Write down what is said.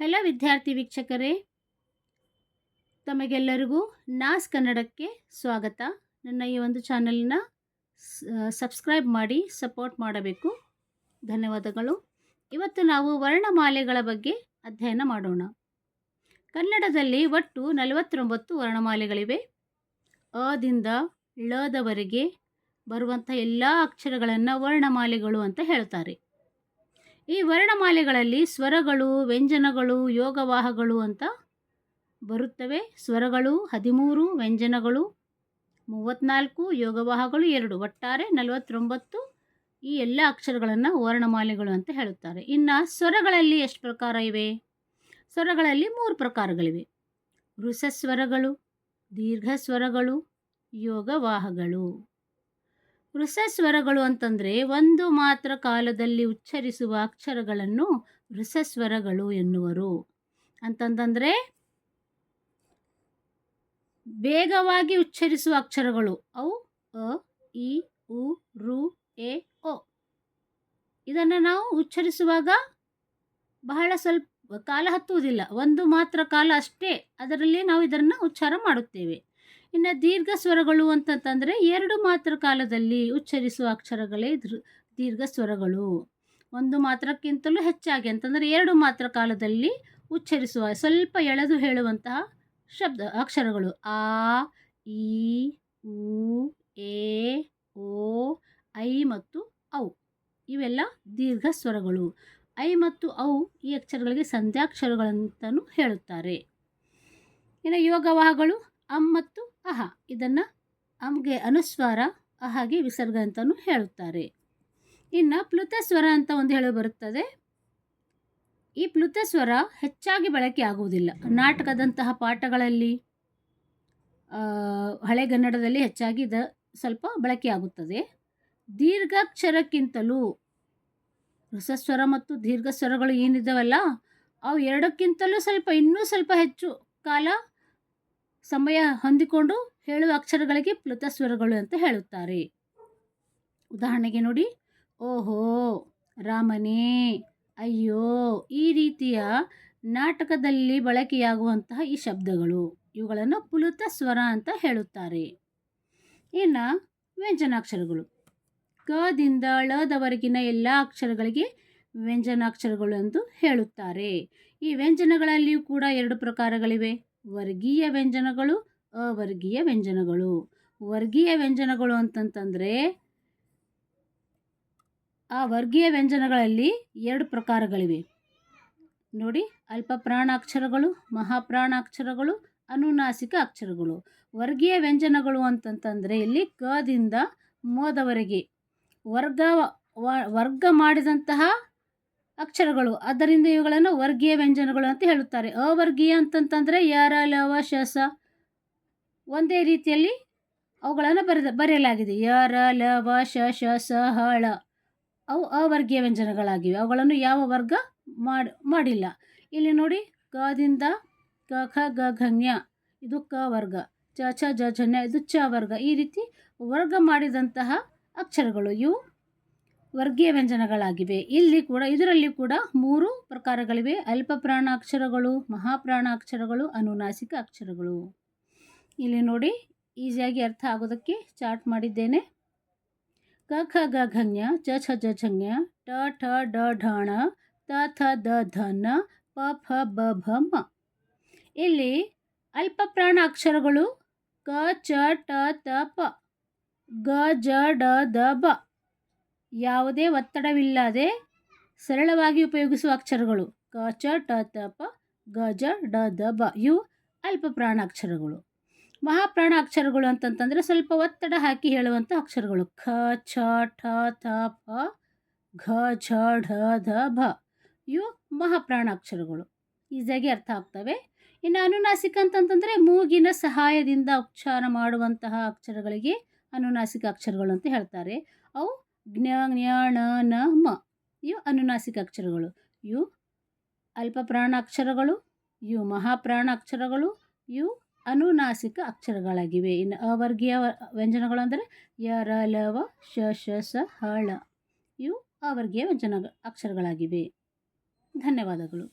Hello ವಿದ್ಯಾರ್ಥಿ ವೀಕ್ಷಕರೇ. ತಮಗೆಲ್ಲರಿಗೂ ನಾಸ್ ಕನ್ನಡಕ್ಕೆ ಸ್ವಾಗತ. ನನ್ನ ಈ ಒಂದು ಚಾನಲ್ನ ಸಬ್ಸ್ಕ್ರೈಬ್ ಮಾಡಿ, ಸಪೋರ್ಟ್ ಮಾಡಬೇಕು. ಧನ್ಯವಾದಗಳು. ಇವತ್ತು ನಾವು ವರ್ಣಮಾಲೆಗಳ ಬಗ್ಗೆ ಅಧ್ಯಯನ ಮಾಡೋಣ. ಕನ್ನಡದಲ್ಲಿ ಒಟ್ಟು ನಲವತ್ತೊಂಬತ್ತು ವರ್ಣಮಾಲೆಗಳಿವೆ. ಅದಿಂದ ಳದವರೆಗೆ ಬರುವಂಥ ಎಲ್ಲ ಅಕ್ಷರಗಳನ್ನು ವರ್ಣಮಾಲೆಗಳು ಅಂತ ಹೇಳ್ತಾರೆ. ಈ ವರ್ಣಮಾಲೆಗಳಲ್ಲಿ ಸ್ವರಗಳು, ವ್ಯಂಜನಗಳು, ಯೋಗವಾಹಗಳು ಅಂತ ಬರುತ್ತವೆ. ಸ್ವರಗಳು ಹದಿಮೂರು, ವ್ಯಂಜನಗಳು ಮೂವತ್ತ್ನಾಲ್ಕು ಯೋಗವಾಹಗಳು ಎರಡು. ಒಟ್ಟಾರೆ ನಲವತ್ತೊಂಬತ್ತು ಈ ಎಲ್ಲ ಅಕ್ಷರಗಳನ್ನು ವರ್ಣಮಾಲೆಗಳು ಅಂತ ಹೇಳುತ್ತಾರೆ. ಇನ್ನು ಸ್ವರಗಳಲ್ಲಿ ಎಷ್ಟು ಪ್ರಕಾರ ಇವೆ? ಸ್ವರಗಳಲ್ಲಿ ಮೂರು ಪ್ರಕಾರಗಳಿವೆ. ವೃಷಸ್ವರಗಳು, ದೀರ್ಘಸ್ವರಗಳು, ಯೋಗವಾಹಗಳು. ಸ್ವರಗಳು ಅಂತಂದರೆ ಒಂದು ಮಾತ್ರ ಕಾಲದಲ್ಲಿ ಉಚ್ಚರಿಸುವ ಅಕ್ಷರಗಳನ್ನು ಸ್ವರಗಳು ಎನ್ನುವರು. ಅಂತಂತಂದರೆ ವೇಗವಾಗಿ ಉಚ್ಚರಿಸುವ ಅಕ್ಷರಗಳು ಅವು ಅ, ಇ, ಉ, ರು, ಎ, ಒ. ಇದನ್ನು ನಾವು ಉಚ್ಚರಿಸುವಾಗ ಬಹಳ ಸ್ವಲ್ಪ ಕಾಲ ಹತ್ತುವುದಿಲ್ಲ. ಒಂದು ಮಾತ್ರ ಕಾಲ ಅಷ್ಟೇ ಅದರಲ್ಲಿ ನಾವು ಇದನ್ನು ಉಚ್ಚಾರ ಮಾಡುತ್ತೇವೆ. ಇನ್ನು ದೀರ್ಘ ಸ್ವರಗಳು ಅಂತಂತಂದರೆ ಎರಡು ಮಾತ್ರ ಕಾಲದಲ್ಲಿ ಉಚ್ಚರಿಸುವ ಅಕ್ಷರಗಳೇ ದೀರ್ಘ ಸ್ವರಗಳು. ಒಂದು ಮಾತ್ರಕ್ಕಿಂತಲೂ ಹೆಚ್ಚಾಗಿ ಅಂತಂದರೆ ಎರಡು ಮಾತ್ರ ಕಾಲದಲ್ಲಿ ಉಚ್ಚರಿಸುವ, ಸ್ವಲ್ಪ ಎಳೆದು ಹೇಳುವಂತಹ ಶಬ್ದ, ಅಕ್ಷರಗಳು. ಆ, ಈ, ಉ, ಎ, ಓ, ಐ ಮತ್ತು ಔ. ಇವೆಲ್ಲ ದೀರ್ಘ ಸ್ವರಗಳು. ಐ ಮತ್ತು ಔ ಈ ಅಕ್ಷರಗಳಿಗೆ ಸಂಧ್ಯಾಕ್ಷರಗಳಂತಲೂ ಹೇಳುತ್ತಾರೆ. ಇನ್ನು ಯೋಗವಾಹಗಳು, ಅಂ ಮತ್ತು ಅಹ ಇದನ್ನು ಅಮ್ಗೆ ಅನುಸ್ವಾರ ಅಹಗೆ ವಿಸರ್ಗ ಅಂತಲೂ ಹೇಳುತ್ತಾರೆ. ಇನ್ನು ಪ್ಲುತ ಸ್ವರ ಅಂತ ಒಂದು ಹೇಳಿ ಬರುತ್ತದೆ. ಈ ಪ್ಲುತ ಸ್ವರ ಹೆಚ್ಚಾಗಿ ಬಳಕೆ ಆಗುವುದಿಲ್ಲ. ನಾಟಕದಂತಹ ಪಾಠಗಳಲ್ಲಿ ಹಳೆಗನ್ನಡದಲ್ಲಿ ಹೆಚ್ಚಾಗಿ ಇದು ಸ್ವಲ್ಪ ಬಳಕೆಯಾಗುತ್ತದೆ ದೀರ್ಘಾಕ್ಷರಕ್ಕಿಂತಲೂ ರಸಸ್ವರ ಮತ್ತು ದೀರ್ಘ ಸ್ವರಗಳು ಏನಿದ್ದಾವಲ್ಲ ಅವು ಎರಡಕ್ಕಿಂತಲೂ ಸ್ವಲ್ಪ ಇನ್ನೂ ಸ್ವಲ್ಪ ಹೆಚ್ಚು ಕಾಲ ಸಮಯ ಹೊಂದಿಕೊಂಡು ಹೇಳುವ ಅಕ್ಷರಗಳಿಗೆ ಸ್ವರಗಳು ಅಂತ ಹೇಳುತ್ತಾರೆ. ಉದಾಹರಣೆಗೆ ನೋಡಿ, ಓಹೋ, ರಾಮನೇ, ಅಯ್ಯೋ, ಈ ರೀತಿಯ ನಾಟಕದಲ್ಲಿ ಬಳಕೆಯಾಗುವಂತಹ ಈ ಶಬ್ದಗಳು, ಇವುಗಳನ್ನು ಪುಲುತ ಸ್ವರ ಅಂತ ಹೇಳುತ್ತಾರೆ. ಇನ್ನು ವ್ಯಂಜನಾಕ್ಷರಗಳು. ಕದಿಂದ ಳದವರೆಗಿನ ಎಲ್ಲ ಅಕ್ಷರಗಳಿಗೆ ವ್ಯಂಜನಾಕ್ಷರಗಳು ಎಂದು ಹೇಳುತ್ತಾರೆ. ಈ ವ್ಯಂಜನಗಳಲ್ಲಿಯೂ ಕೂಡ ಎರಡು ಪ್ರಕಾರಗಳಿವೆ. ವರ್ಗೀಯ ವ್ಯಂಜನಗಳು, ಅವರ್ಗೀಯ ವ್ಯಂಜನಗಳು. ವರ್ಗೀಯ ವ್ಯಂಜನಗಳು ಅಂತಂತಂದರೆ, ಆ ವರ್ಗೀಯ ವ್ಯಂಜನಗಳಲ್ಲಿ ಎರಡು ಪ್ರಕಾರಗಳಿವೆ. ನೋಡಿ ಅಲ್ಪ ಪ್ರಾಣಾಕ್ಷರಗಳು ಮಹಾಪ್ರಾಣಾಕ್ಷರಗಳು, ಅನುನಾಸಿಕ ಅಕ್ಷರಗಳು. ವರ್ಗೀಯ ವ್ಯಂಜನಗಳು ಅಂತಂತಂದರೆ, ಇಲ್ಲಿ ಕದಿಂದ ಮೋದವರೆಗೆ, ವರ್ಗ ವರ್ಗ ಮಾಡಿದಂತಹ ಅಕ್ಷರಗಳು. ಅದರಿಂದ ಇವುಗಳನ್ನು ವರ್ಗೀಯ ವ್ಯಂಜನಗಳು ಅಂತ ಹೇಳುತ್ತಾರೆ. ಅವರ್ಗೀಯ ಅಂತಂತಂದರೆ ಯಾರ, ಲವ, ಶಸ ಒಂದೇ ರೀತಿಯಲ್ಲಿ ಅವುಗಳನ್ನು ಬರೆದ, ಬರೆಯಲಾಗಿದೆ. ಯಾರ, ಲವ ಶ ಶ ಸ ಹಳ ಅವು ಅವರ್ಗೀಯ ವ್ಯಂಜನಗಳಾಗಿವೆ. ಅವುಗಳನ್ನು ಯಾವ ವರ್ಗ ಮಾಡಿ, ಮಾಡಿಲ್ಲ. ಇಲ್ಲಿ ನೋಡಿ ಕದಿಂದ ಕ ಖ ಗ ಘನ್ಯ ಇದು ಕ ವರ್ಗ. ಚ ಛ ಜ ಝನ್ಯ ಇದು ಚ ವರ್ಗ. ಈ ರೀತಿ ವರ್ಗ ಮಾಡಿದಂತಹ ಅಕ್ಷರಗಳು. ಇವು ವರ್ಗೀಯ ವ್ಯಂಜನಗಳಾಗಿವೆ. ಇಲ್ಲಿ ಕೂಡ, ಇದರಲ್ಲಿ ಕೂಡ ಮೂರು ಪ್ರಕಾರಗಳಿವೆ. ಅಲ್ಪ ಮಹಾಪ್ರಾಣ ಅಕ್ಷರಗಳು ಅನುನಾಸಿಕ ಅಕ್ಷರಗಳು. ಇಲ್ಲಿ ನೋಡಿ, ಈಸಿಯಾಗಿ ಅರ್ಥ ಆಗೋದಕ್ಕೆ ಚಾರ್ಟ್ ಮಾಡಿದ್ದೇನೆ. ಕ ಖ ಗ ಘನ್ಯ, ಚ, ಛ ಜ ಝನ್ಯ ಟ ಠ ಡ ಢಣ, ತ, ಥ, ದ ಧನ ಪ, ಫ, ಬ, ಭ, ಮ. ಇಲ್ಲಿ ಅಲ್ಪ ಪ್ರಾಣ ಅಕ್ಷರಗಳು ಕ ಚ ಟ ತ, ಪ. ಗ, ಜ ಡ ದ, ಬ. ಯಾವುದೇ ಒತ್ತಡವಿಲ್ಲದೆ ಸರಳವಾಗಿ ಉಪಯೋಗಿಸುವ ಅಕ್ಷರಗಳು. ಕ ಚ ಟ ತ ಪ, ಗ, ಜ, ಡ, ದ, ಬ ಇವು ಅಲ್ಪ ಪ್ರಾಣಾಕ್ಷರಗಳು ಮಹಾಪ್ರಾಣ ಅಕ್ಷರಗಳು ಅಂತಂತಂದರೆ ಸ್ವಲ್ಪ ಒತ್ತಡ ಹಾಕಿ ಹೇಳುವಂಥ ಅಕ್ಷರಗಳು. ಖ ಛ ಠ ತ ಪ, ಘ, ಝ, ಢ ಧ ಭ ಇವು ಮಹಾಪ್ರಾಣ ಅಕ್ಷರಗಳು. ಈಸಿಯಾಗಿ ಅರ್ಥ ಆಗ್ತವೆ. ಇನ್ನು ಅನುನಾಸಿಕ ಅಂತಂತಂದರೆ ಮೂಗಿನ ಸಹಾಯದಿಂದ ಉಚ್ಚಾರ ಮಾಡುವಂತಹ ಅಕ್ಷರಗಳಿಗೆ ಅನುನಾಸಿಕ ಅಕ್ಷರಗಳು ಅಂತ ಹೇಳ್ತಾರೆ. ಅವು ಜ್ಞ ಜ್ಞ ಣ ನ ಮ ಇವು ಅನುನಾಸಿಕ ಅಕ್ಷರಗಳು. ಇವು ಅಲ್ಪ ಪ್ರಾಣ ಅಕ್ಷರಗಳು ಇವು ಮಹಾಪ್ರಾಣ ಅಕ್ಷರಗಳು ಇವು ಅನುನಾಸಿಕ ಅಕ್ಷರಗಳಾಗಿವೆ. ಇನ್ನು ಅವರ್ಗೀಯ ವ್ಯಂಜನಗಳು ಅಂದರೆ ಯ, ರ, ಲ, ವ, ಶ ಶ, ಸ, ಹ, ಳ. ಇವು ಅವರ್ಗೀಯ ವ್ಯಂಜನ ಅಕ್ಷರಗಳಾಗಿವೆ. ಧನ್ಯವಾದಗಳು.